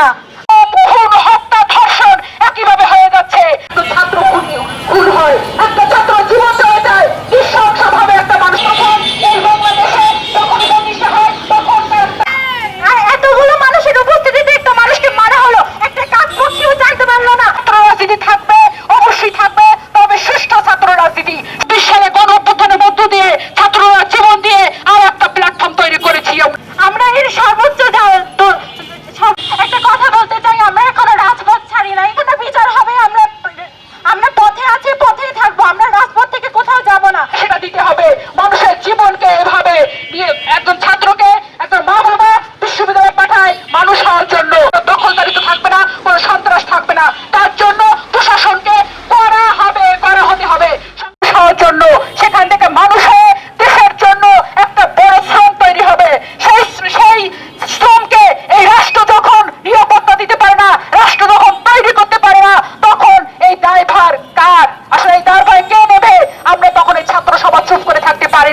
না। বহু হত্যা ধর্ষণ একইভাবে হয়ে যাচ্ছে। ছাত্র খুন হয়।